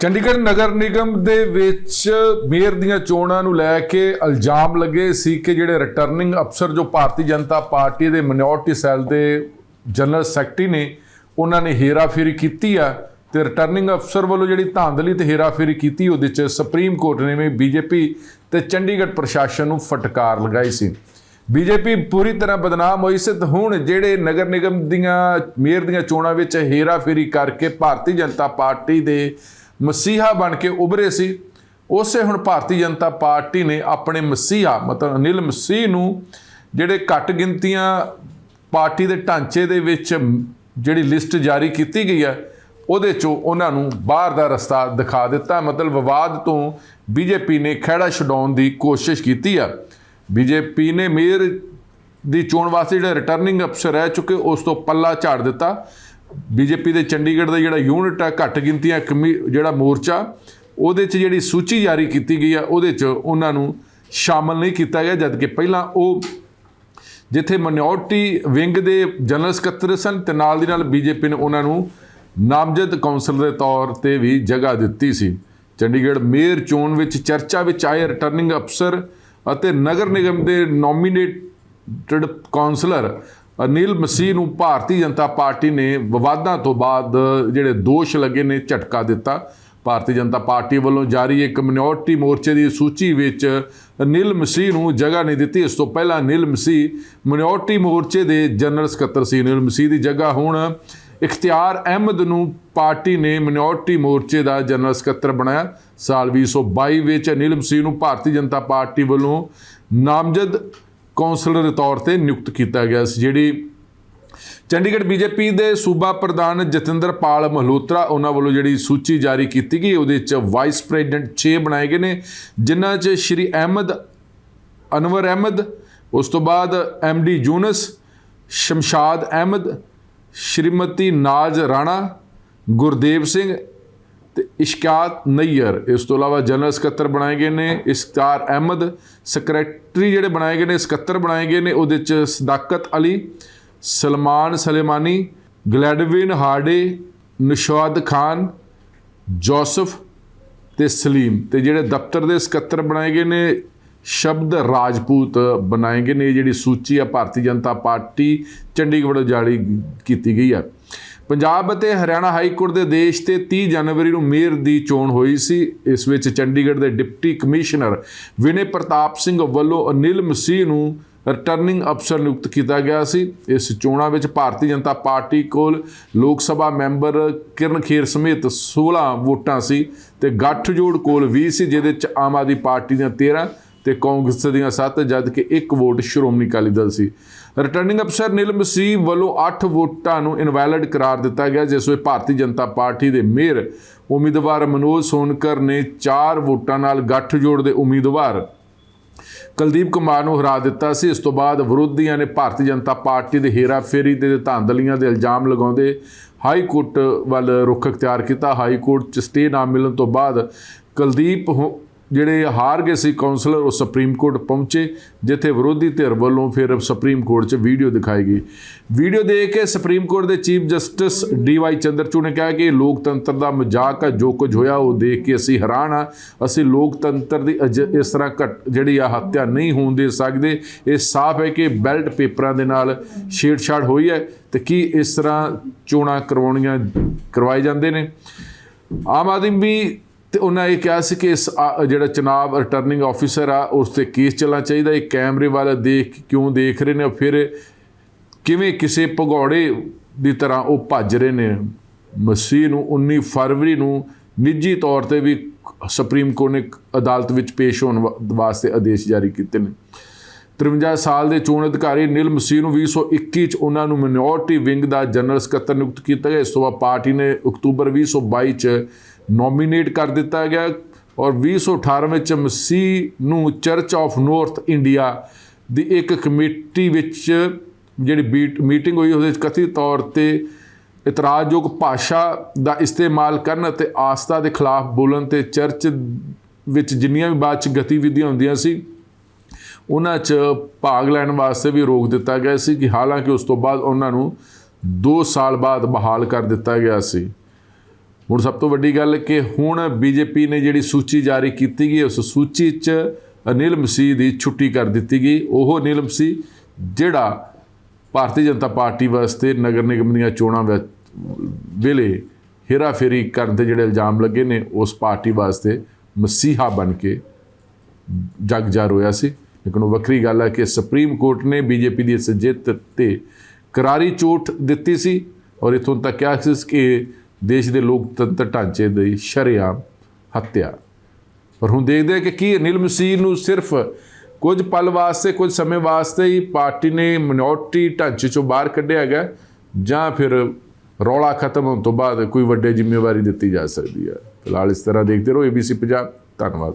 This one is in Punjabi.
ਚੰਡੀਗੜ੍ਹ ਨਗਰ ਨਿਗਮ ਦੇ ਵਿੱਚ ਮੇਅਰ ਦੀਆਂ ਚੋਣਾਂ ਨੂੰ ਲੈ ਕੇ ਇਲਜ਼ਾਮ ਲੱਗੇ ਸੀ ਕਿ ਜਿਹੜੇ ਰਿਟਰਨਿੰਗ ਅਫਸਰ ਜੋ ਭਾਰਤੀ ਜਨਤਾ ਪਾਰਟੀ ਦੇ ਮਿਨੋਰਟੀ ਸੈੱਲ ਦੇ ਜਨਰਲ ਸੈਕਟਰੀ ਨੇ, ਉਹਨਾਂ ਨੇ ਹੇਰਾਫੇਰੀ ਕੀਤੀ ਆ ਤੇ ਰਿਟਰਨਿੰਗ ਅਫਸਰ ਵੱਲੋਂ ਜਿਹੜੀ ਧਾਂਦਲੀ ਤੇ ਹੇਰਾਫੇਰੀ ਕੀਤੀ, ਉਹਦੇ ਚ ਸੁਪਰੀਮ ਕੋਰਟ ਨੇ ਵੀ ਬੀਜੇਪੀ ਤੇ ਚੰਡੀਗੜ੍ਹ ਪ੍ਰਸ਼ਾਸਨ ਨੂੰ ਫਟਕਾਰ ਲਗਾਈ ਸੀ। ਬੀਜੇਪੀ ਪੂਰੀ ਤਰ੍ਹਾਂ ਬਦਨਾਮ ਹੋਈ ਸੀ ਤੇ ਹੁਣ ਜਿਹੜੇ ਨਗਰ ਨਿਗਮ ਦੀਆਂ, ਮੇਅਰ ਦੀਆਂ ਚੋਣਾਂ ਵਿੱਚ ਹੇਰਾਫੇਰੀ ਕਰਕੇ ਭਾਰਤੀ ਜਨਤਾ ਪਾਰਟੀ ਦੇ ਮਸੀਹਾ ਬਣ ਕੇ ਉਭਰੇ ਸੀ। ਉਸੇ ਹੁਣ ਭਾਰਤੀ ਜਨਤਾ ਪਾਰਟੀ ਨੇ ਆਪਣੇ ਮਸੀਹਾ, ਮਤਲਬ ਅਨਿਲ ਮਸੀਹ ਨੂੰ ਜਿਹੜੇ ਘੱਟ ਗਿਣਤੀਆਂ ਪਾਰਟੀ ਦੇ ਢਾਂਚੇ ਦੇ ਵਿੱਚ ਜਿਹੜੀ ਲਿਸਟ ਜਾਰੀ ਕੀਤੀ ਗਈ ਹੈ, ਉਹਦੇ ਚੋਂ ਉਹਨਾਂ ਨੂੰ ਬਾਹਰ ਦਾ ਰਸਤਾ ਦਿਖਾ ਦਿੱਤਾ। ਮਤਲਬ ਵਿਵਾਦ ਤੋਂ ਬੀਜੇਪੀ ਨੇ ਖਹਿੜਾ ਛਡਾਉਣ ਦੀ ਕੋਸ਼ਿਸ਼ ਕੀਤੀ ਆ। ਬੀਜੇਪੀ ਨੇ ਮੇਅਰ ਦੀ ਚੋਣ ਵਾਸਤੇ ਜਿਹੜਾ ਰਿਟਰਨਿੰਗ ਅਫਸਰ ਰਹਿ ਚੁੱਕੇ, ਉਸ ਤੋਂ ਪੱਲਾ ਝਾੜ ਦਿੱਤਾ। ਬੀਜੇਪੀ ਦੇ ਚੰਡੀਗੜ੍ਹ ਦਾ ਜਿਹੜਾ ਯੂਨਿਟ ਆ, ਘੱਟ ਗਿਣਤੀਆਂ ਕਮੀ, ਜਿਹੜਾ ਮੋਰਚਾ, ਉਹਦੇ 'ਚ ਜਿਹੜੀ ਸੂਚੀ ਜਾਰੀ ਕੀਤੀ ਗਈ ਆ, ਉਹਦੇ 'ਚ ਉਹਨਾਂ ਨੂੰ ਸ਼ਾਮਲ ਨਹੀਂ ਕੀਤਾ ਗਿਆ, ਜਦਕਿ ਪਹਿਲਾਂ ਉਹ ਜਿੱਥੇ ਮਿਨੋਰਟੀ ਵਿੰਗ ਦੇ ਜਨਰਲ ਸਕੱਤਰ ਸਨ, ਤੇ ਨਾਲ ਦੀ ਨਾਲ ਬੀਜੇਪੀ ਨੇ ਉਹਨਾਂ ਨੂੰ ਨਾਮਜ਼ਦ ਕੌਂਸਲ ਦੇ ਤੌਰ ਤੇ ਵੀ ਜਗ੍ਹਾ ਦਿੱਤੀ ਸੀ। ਚੰਡੀਗੜ੍ਹ ਮੇਅਰ ਚੋਣ ਵਿੱਚ ਚਰਚਾ ਵਿੱਚ ਆਏ ਰਿਟਰਨਿੰਗ ਅਫਸਰ ਅਤੇ ਨਗਰ ਨਿਗਮ ਦੇ ਨੋਮੀਨੇਟਡ ਕੌਂਸਲਰ ਅਨਿਲ ਮਸੀਹ ਨੂੰ ਭਾਰਤੀ ਜਨਤਾ ਪਾਰਟੀ ਨੇ ਵਿਵਾਦਾਂ ਤੋਂ ਬਾਅਦ ਜਿਹੜੇ ਦੋਸ਼ ਲੱਗੇ ਨੇ, ਝਟਕਾ ਦਿੱਤਾ। ਭਾਰਤੀ ਜਨਤਾ ਪਾਰਟੀ ਵੱਲੋਂ ਜਾਰੀ ਇੱਕ ਮਿਨੋਰਟੀ ਮੋਰਚੇ ਦੀ ਸੂਚੀ ਵਿੱਚ ਅਨਿਲ ਮਸੀਹ ਨੂੰ ਜਗ੍ਹਾ ਨਹੀਂ ਦਿੱਤੀ। ਇਸ ਤੋਂ ਪਹਿਲਾਂ ਅਨਿਲ ਮਸੀਹ ਮਿਨੋਰਟੀ ਮੋਰਚੇ ਦੇ ਜਨਰਲ ਸਕੱਤਰ ਸੀ। ਅਨਿਲ ਮਸੀਹ ਦੀ ਜਗ੍ਹਾ ਹੁਣ ਇਖਤਿਆਰ ਅਹਿਮਦ ਨੂੰ ਪਾਰਟੀ ਨੇ ਮਿਨੋਰਟੀ ਮੋਰਚੇ ਦਾ ਜਨਰਲ ਸਕੱਤਰ ਬਣਾਇਆ। ਸਾਲ 2022 ਵਿੱਚ ਅਨਿਲ ਮਸੀਹ ਨੂੰ ਭਾਰਤੀ ਜਨਤਾ ਪਾਰਟੀ ਵੱਲੋਂ ਨਾਮਜ਼ਦ ਕੌਂਸਲਰ ਦੇ ਤੌਰ ਤੇ ਨਿਯੁਕਤ ਕੀਤਾ ਗਿਆ ਸੀ, ਜਿਹੜੀ ਚੰਡੀਗੜ੍ਹ ਬੀਜੇਪੀ ਦੇ ਸੂਬਾ ਪ੍ਰਧਾਨ ਜਤਿੰਦਰ ਪਾਲ ਮਲਹੋਤਰਾ, ਉਹਨਾਂ ਵੱਲੋਂ ਜਿਹੜੀ ਸੂਚੀ ਜਾਰੀ ਕੀਤੀ ਗਈ, ਉਹਦੇ ਵਿੱਚ ਵਾਈਸ ਪ੍ਰੈਜ਼ੀਡੈਂਟ 6 ਬਣਾਏ ਗਏ ਨੇ, ਜਿਨ੍ਹਾਂ 'ਚ ਸ਼੍ਰੀ ਅਹਿਮਦ, ਅਨਵਰ ਅਹਿਮਦ, ਉਸ ਤੋਂ ਬਾਅਦ ਡੀ ਯੂਨਸ, ਸ਼ਮਸ਼ਾਦ ਅਹਿਮਦ, ਸ਼੍ਰੀਮਤੀ ਨਾਜ ਰਾਣਾ, ਗੁਰਦੇਵ ਸਿੰਘ ਤੇ ਇਸ਼ਕਾਤ ਨਈਰ ਇਸ ਤੋਂ ਇਲਾਵਾ ਜਨਰਲ ਸਕੱਤਰ ਬਣਾਏ ਗਏ ਨੇ, ਇਸਤਾਰ ਅਹਿਮਦ ਸੈਕਟਰੀ ਜਿਹੜੇ ਬਣਾਏ ਗਏ ਨੇ, ਸਕੱਤਰ ਬਣਾਏ ਗਏ ਨੇ, ਉਹਦੇ ਚ Sadaqat Ali, Salman Sulemani, Gladwin Hardy, Nishad Khan, Joseph ਤੇ ਸਲੀਮ। ਤੇ ਜਿਹੜੇ ਦਫ਼ਤਰ ਦੇ ਸਕੱਤਰ ਬਣਾਏ ਗਏ ਨੇ, ਸ਼ਬਦ ਰਾਜਪੂਤ ਬਣਾਏ ਗਏ ਨੇ। ਇਹ ਜਿਹੜੀ ਸੂਚੀ ਆ, ਭਾਰਤੀ ਜਨਤਾ ਪਾਰਟੀ ਚੰਡੀਗੜ੍ਹ ਵੱਲੋਂ ਜਾਰੀ ਕੀਤੀ ਗਈ ਆ। ਪੰਜਾਬ ਅਤੇ ਹਰਿਆਣਾ ਹਾਈ ਕੋਰਟ ਦੇ ਆਦੇਸ਼ ਤੇ 30 ਜਨਵਰੀ ਨੂੰ ਮੇਅਰ ਦੀ ਚੋਣ ਹੋਈ ਸੀ। ਇਸ ਵਿੱਚ ਚੰਡੀਗੜ੍ਹ ਦੇ ਡਿਪਟੀ ਕਮਿਸ਼ਨਰ ਵਿਨੇ ਪ੍ਰਤਾਪ ਸਿੰਘ ਵੱਲੋਂ ਅਨਿਲ ਮਸੀਹ ਨੂੰ ਰਿਟਰਨਿੰਗ ਅਫਸਰ ਨਿਯੁਕਤ ਕੀਤਾ ਗਿਆ ਸੀ। ਇਸ ਚੋਣਾਂ ਵਿੱਚ ਭਾਰਤੀ ਜਨਤਾ ਪਾਰਟੀ ਕੋਲ ਲੋਕ ਸਭਾ ਮੈਂਬਰ ਕਿਰਨ ਖੇਰ ਸਮੇਤ 16 ਵੋਟਾਂ ਸੀ ਤੇ ਗੱਠਜੋੜ ਕੋਲ 20 ਸੀ, ਜਿਹਦੇ ਵਿੱਚ ਆਮ ਆਦਮੀ ਪਾਰਟੀ ਦੀਆਂ 13 ਤੇ ਕਾਂਗਰਸ ਦੀਆਂ 7 ਜਦ ਕਿ ਇੱਕ ਵੋਟ ਸ਼੍ਰੋਮਣੀ ਅਕਾਲੀ ਦਲ ਸੀ। ਰਿਟਰਨਿੰਗ ਅਫਸਰ ਨੀਲ ਮਸੀਹ ਵੱਲੋਂ 8 ਵੋਟਾਂ ਨੂੰ ਇਨਵੈਲਿਡ ਕਰਾਰ ਦਿੱਤਾ ਗਿਆ, ਜਿਸ ਵਿੱਚ ਭਾਰਤੀ ਜਨਤਾ ਪਾਰਟੀ ਦੇ ਮੇਅਰ ਉਮੀਦਵਾਰ ਮਨੋਜ ਸੋਨਕਰ ਨੇ 4 ਵੋਟਾਂ ਨਾਲ ਗੱਠਜੋੜ ਦੇ ਉਮੀਦਵਾਰ ਕੁਲਦੀਪ ਕੁਮਾਰ ਨੂੰ ਹਰਾ ਦਿੱਤਾ ਸੀ। ਇਸ ਤੋਂ ਬਾਅਦ ਵਿਰੋਧੀਆਂ ਨੇ ਭਾਰਤੀ ਜਨਤਾ ਪਾਰਟੀ ਦੇ ਹੇਰਾਫੇਰੀ ਤੇ ਧਾਂਦਲੀਆਂ ਦੇ ਇਲਜ਼ਾਮ ਲਗਾਉਂਦੇ ਹਾਈ ਕੋਰਟ ਵੱਲ ਰੁਖ ਅਖਤਿਆਰ ਕੀਤਾ। ਹਾਈ ਕੋਰਟ ਚ ਸਟੇ ਨਾ ਮਿਲਣ ਤੋਂ ਬਾਅਦ ਕੁਲਦੀਪ ਜਿਹੜੇ ਹਾਰ ਗਏ ਸੀ ਕਾਉਂਸਲਰ ਉਹ ਸੁਪਰੀਮ ਕੋਰਟ ਪਹੁੰਚੇ, ਜਿੱਥੇ ਵਿਰੋਧੀ ਧਿਰ ਵੱਲੋਂ ਫਿਰ ਸੁਪਰੀਮ ਕੋਰਟ 'ਚ ਵੀਡੀਓ ਦਿਖਾਈ ਗਈ। ਵੀਡੀਓ ਦੇਖ ਕੇ ਸੁਪਰੀਮ ਕੋਰਟ ਦੇ chief justice D Y Chandrachud ਨੇ ਕਿਹਾ ਕਿ ਲੋਕਤੰਤਰ ਦਾ ਮਜ਼ਾਕ ਆ, ਜੋ ਕੁਝ ਹੋਇਆ ਉਹ ਦੇਖ ਕੇ ਅਸੀਂ ਹੈਰਾਨ ਆ। ਅਸੀਂ ਲੋਕਤੰਤਰ ਦੀ ਇਸ ਤਰ੍ਹਾਂ ਘਟ, ਜਿਹੜੀ ਆ ਹੱਤਿਆ ਨਹੀਂ ਹੋਣ ਦੇ ਸਕਦੇ। ਇਹ ਸਾਫ਼ ਹੈ ਕਿ ਬੈਲਟ ਪੇਪਰਾਂ ਦੇ ਨਾਲ ਛੇੜਛਾੜ ਹੋਈ ਹੈ ਤੇ ਕੀ ਇਸ ਤਰ੍ਹਾਂ ਚੋਣਾਂ ਕਰਵਾਉਣੀਆਂ, ਕਰਵਾਏ ਜਾਂਦੇ ਨੇ। ਆਮ ਆਦਮੀ ਵੀ ਤੇ ਉਹਨਾਂ ਇਹ ਕਿਹਾ ਸੀ ਕਿ ਇਸ ਜਿਹੜਾ ਚਨਾਬ ਰਿਟਰਨਿੰਗ ਆਫੀਸਰ ਆ, ਉਸ ਤੇ ਕੇਸ ਚੱਲਣਾ ਚਾਹੀਦਾ, ਇਹ ਕੈਮਰੇ ਵਾਲਾ ਦੇਖ ਕਿਉਂ ਦੇਖ ਰਹੇ ਨੇ ਫਿਰ ਕਿਵੇਂ ਕਿਸੇ ਭਗੌੜੇ ਦੀ ਤਰ੍ਹਾਂ ਉਹ ਭੱਜ ਰਹੇ ਨੇ? ਮਸੀਹ ਨੂੰ 19 ਫਰਵਰੀ ਨੂੰ ਨਿੱਜੀ ਤੌਰ ਤੇ ਵੀ ਸੁਪਰੀਮ ਕੋਰਟ ਨੇ ਅਦਾਲਤ ਵਿੱਚ ਪੇਸ਼ ਹੋਣ ਵਾਸਤੇ ਆਦੇਸ਼ ਜਾਰੀ ਕੀਤੇ ਨੇ। 53 ਸਾਲ ਦੇ ਚੋਣ ਅਧਿਕਾਰੀ ਨਿਲ ਮਸੀਹ ਨੂੰ 2021 ਚ ਉਹਨਾਂ ਨੂੰ ਮਿਨੋਰਟੀ ਵਿੰਗ ਦਾ ਜਨਰਲ ਸਕੱਤਰ ਨਿਯੁਕਤ ਕੀਤਾ ਗਿਆ। ਇਸ ਤੋਂ ਬਾਅਦ ਪਾਰਟੀ ਨੇ ਅਕਤੂਬਰ 2022 ਚ ਨੋਮੀਨੇਟ ਕਰ ਦਿੱਤਾ ਗਿਆ ਔਰ 2018 ਵਿੱਚ ਮਸੀਹ ਨੂੰ ਚਰਚ ਆਫ ਨਾਰਥ ਇੰਡੀਆ ਦੀ ਇੱਕ ਕਮੇਟੀ ਵਿੱਚ ਜਿਹੜੀ ਮੀਟਿੰਗ ਹੋਈ ਉਹਦੇ ਵਿੱਚ ਕਥਿਤ ਤੌਰ ਤੇ ਇਤਰਾਜ਼ਯੋਗ ਭਾਸ਼ਾ ਦਾ ਇਸਤੇਮਾਲ ਕਰਨ ਅਤੇ ਆਸਥਾ ਦੇ ਖਿਲਾਫ ਬੋਲਣ ਤੇ ਚਰਚ ਵਿੱਚ ਜਿੰਨੀਆਂ ਵੀ ਬਾਅਦ ਚ ਗਤੀਵਿਧੀਆਂ ਹੁੰਦੀਆਂ ਸੀ, ਉਹਨਾਂ 'ਚ ਭਾਗ ਲੈਣ ਵਾਸਤੇ ਵੀ ਰੋਕ ਦਿੱਤਾ ਗਿਆ ਸੀ ਕਿ ਹਾਲਾਂਕਿ ਉਸ ਤੋਂ ਬਾਅਦ ਉਹਨਾਂ ਨੂੰ 2 ਸਾਲ ਬਾਅਦ ਬਹਾਲ ਕਰ ਦਿੱਤਾ ਗਿਆ ਸੀ। ਹੁਣ ਸਭ ਤੋਂ ਵੱਡੀ ਗੱਲ ਕਿ ਹੁਣ ਬੀਜੇਪੀ ਨੇ ਜਿਹੜੀ ਸੂਚੀ ਜਾਰੀ ਕੀਤੀ ਗਈ, ਉਸ ਸੂਚੀ 'ਚ ਅਨਿਲ ਮਸੀਹ ਦੀ ਛੁੱਟੀ ਕਰ ਦਿੱਤੀ ਗਈ। ਉਹ ਅਨਿਲ ਮਸੀਹ ਜਿਹੜਾ ਭਾਰਤੀ ਜਨਤਾ ਪਾਰਟੀ ਵਾਸਤੇ ਨਗਰ ਨਿਗਮ ਦੀਆਂ ਚੋਣਾਂ ਵਿੱਚ ਵੇਲੇ ਹੇਰਾਫੇਰੀ ਕਰਨ ਦੇ ਜਿਹੜੇ ਇਲਜ਼ਾਮ ਲੱਗੇ ਨੇ, ਉਸ ਪਾਰਟੀ ਵਾਸਤੇ ਮਸੀਹਾ ਬਣ ਕੇ ਜਗ ਜਾ ਰੋਇਆ ਸੀ। ਲੇਕਿਨ ਉਹ ਵੱਖਰੀ ਗੱਲ ਹੈ ਕਿ ਸੁਪਰੀਮ ਕੋਰਟ ਨੇ ਬੀਜੇਪੀ ਦੀ ਇਸ ਜਿੱਤ ਤੇ ਕਰਾਰੀ ਚੋਟ ਦਿੱਤੀ ਸੀ ਔਰ ਇਥੋਂ ਤੱਕ ਕਿਹਾ ਸੀ ਕਿ ਦੇਸ਼ ਦੇ ਲੋਕਤੰਤਰ ਢਾਂਚੇ ਦੀ ਸ਼ਰੇਆਮ ਹੱਤਿਆ। ਪਰ ਹੁਣ ਦੇਖਦੇ ਹਾਂ ਕਿ ਕੀ ਅਨਿਲ ਮਸੀਹ ਨੂੰ ਸਿਰਫ ਕੁਝ ਪਲ ਵਾਸਤੇ, ਕੁਝ ਸਮੇਂ ਵਾਸਤੇ ਹੀ ਪਾਰਟੀ ਨੇ ਮਿਨੋਰਟੀ ਢਾਂਚੇ ਚੋਂ ਬਾਹਰ ਕੱਢਿਆ ਗਿਆ ਜਾਂ ਫਿਰ ਰੌਲਾ ਖਤਮ ਹੋਣ ਤੋਂ ਬਾਅਦ ਕੋਈ ਵੱਡੇ ਜ਼ਿੰਮੇਵਾਰੀ ਦਿੱਤੀ ਜਾ ਸਕਦੀ ਹੈ। ਫਿਲਹਾਲ ਇਸ ਤਰ੍ਹਾਂ ਦੇਖਦੇ ਰਹੋ ABC ਪੰਜਾਬ ਧੰਨਵਾਦ।